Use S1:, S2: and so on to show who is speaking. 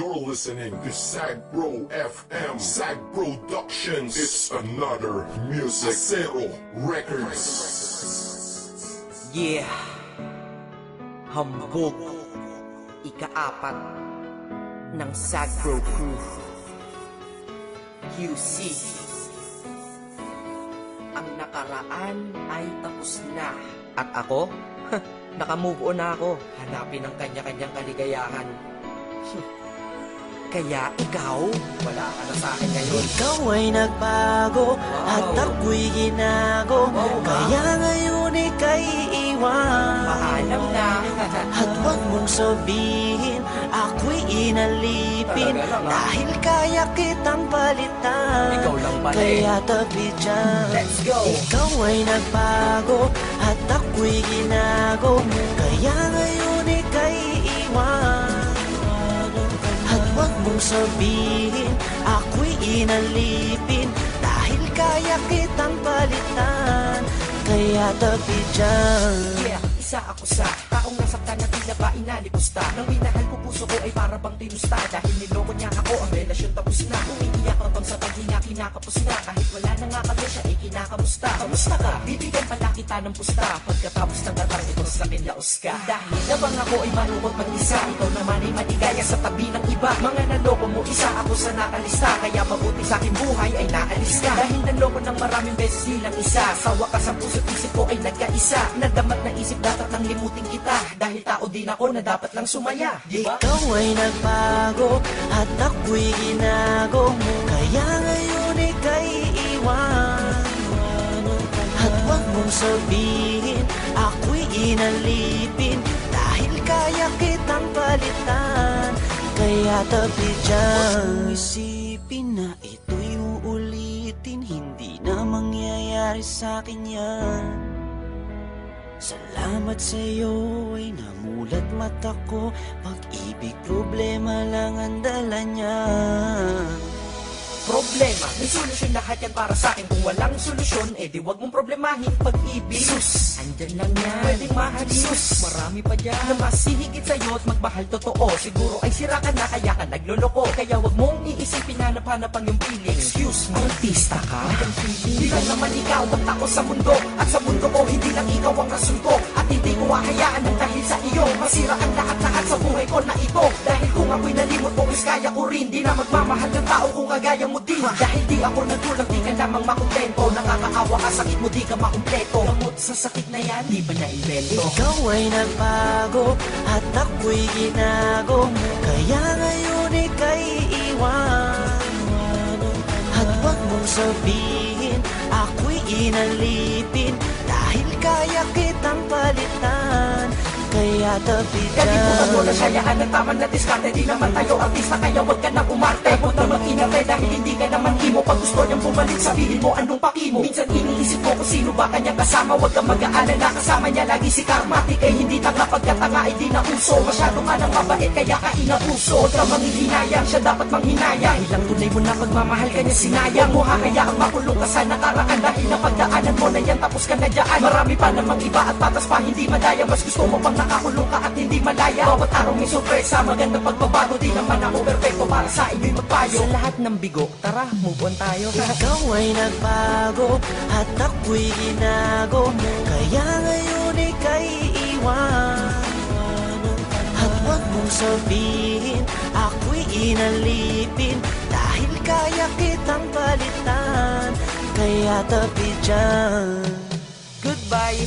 S1: You're listening to Sag Bro FM. Sag Productions. It's another music. Zero Records.
S2: Yeah. Hambog. Ikaapat ng Sagro Crew. QC. Ang nakaraan ay tapos na. At ako? Nakamove on na ako. Hanapin ang kanya-kanyang kaligayahan. Kaya ikaw, wala ka na sa akin ngayon.
S3: Ikaw ay nagbago at ako'y ginago. Kaya ngayon ika'y iwan.
S2: Paalam na.
S3: At huwag mong sabihin ako'y inalipin. Dahil kaya kitang palitan.
S2: Ikaw lang pala eh.
S3: Kaya tabi dyan.
S2: Let's go.
S3: Ikaw ay nagbago at ako'y ginago sabihin ako'y inalipin. Dahil kaya kitang palitan Kaya tabi dyan.
S2: Yeah, isa ako sa taong nasaktan na tila ba inalipusta Nang minahal ko puso ko ay para bang tinusta. Dahil niloko niya ako, ang relasyon tapos na. Umiiyak ka bang sa paghinga, kinakapos na. Kahit wala na nga kami siya, ay kinakamusta. Kamusta ka? Bibigyan pala kita ng pusta. Pagkatapos ng katang ito sa akin laos ka. Dahil nabang ako ay malungkot mag-isa. Ikaw naman ay maligaya sa tabi ng iba. Mga naloko mo, isa ako sa nakalista. Kaya mabuti sa aking buhay ay naalis ka. Dahil naloko ng maraming beses silang isa. Sa wakas ang puso't isip ko ay nagkaisa. Nadamat na isip dapat nang limutin kita. Dahil tao din ako na dapat lang sumaya Di ba?
S3: Ikaw ay nagbago at ako'y ginago. Kaya ngayon ika'y iwan. At huwag mong sabihin ako'y inalipin. Dahil kaya kitang palitan Kaya tabi dyan. Huwag isipin na ito'y uulitin. Hindi na mangyayari sa akin yan Salamat sa iyo ay namulat mata ko. Pag-ibig problema lang ang dala niya.
S2: Problema, may solusyon lahat yan para sa akin. Kung walang solusyon, eh di wag mong problemahin Pag-ibig, sus, andyan lang yan. Pwedeng mahalin, sus, marami pa dyan. Na mas hihigit sa'yo at magmahal totoo. Siguro ay sira ka na kaya ka nagloloko. Kaya wag mong iisipin na hanap ang iyong feeling Excuse me, artista ka? Hindi naman ikaw ang tao sa mundo? At sa mundo ko, hindi lang ikaw ang rason At hindi ko hahayaan ng dahil sa iyo Masira ang lahat-lahat sa buhay ko na ito. Dahil kung ako'y nalimot mo, is kaya ko rin. Di na magmamahal ng tao kung kagaya mo din. Dahil di ako nagkulang, di ka namang makontento Nakakaawa ka, sakit mo, di ka makumpleto. Gamot sa sakit na yan, di ba na-invento?
S3: Ikaw ay nagbago at ako'y ginago. Kaya ngayon ika'y iwan At huwag mong sabihin ako'y inalipin Dahil kaya kitang palitan. Kaya tabi
S2: Kalimutan mo na sayaan ng tama na diskarte Di naman tayo artista kaya wag ka nang umarte. Huwag na mag-inarte dahil hindi ka naman imo. Pag gusto niyang bumalik sabihin mo anong pakimo Minsan iniisip ko kung sino ba kanyang kasama. Huwag kang mag-aalala kasama niya lagi si Karmatic. Eh hindi tanga pagkatanga ay di na uso Masyado ka nang mabait kaya ka inabuso Huwag ka manghihinayang siya dapat manghinayang. Ilang tunay mo na pagmamahal ka niya sinayang Mo. Hahayaan makulong ka sa nakaraan Dahil napagdaanan mo na yan tapos ka na dyan. Marami pa namang iba at patas pa hindi madaya. Mas gusto mo pang nakakulong ka at hindi malaya. Bawat araw may sorpresa Magandang pagbabago. Di naman ako perfecto para sa inyo'y magpayo. Sa lahat ng bigo Tara, move on tayo.
S3: Ikaw ay nagbago at ako'y ginago. Kaya ngayon ika'y iwan At huwag mong sabihin ako'y inalipin. Dahil kaya kitang palitan Kaya tabi dyan.
S2: Goodbye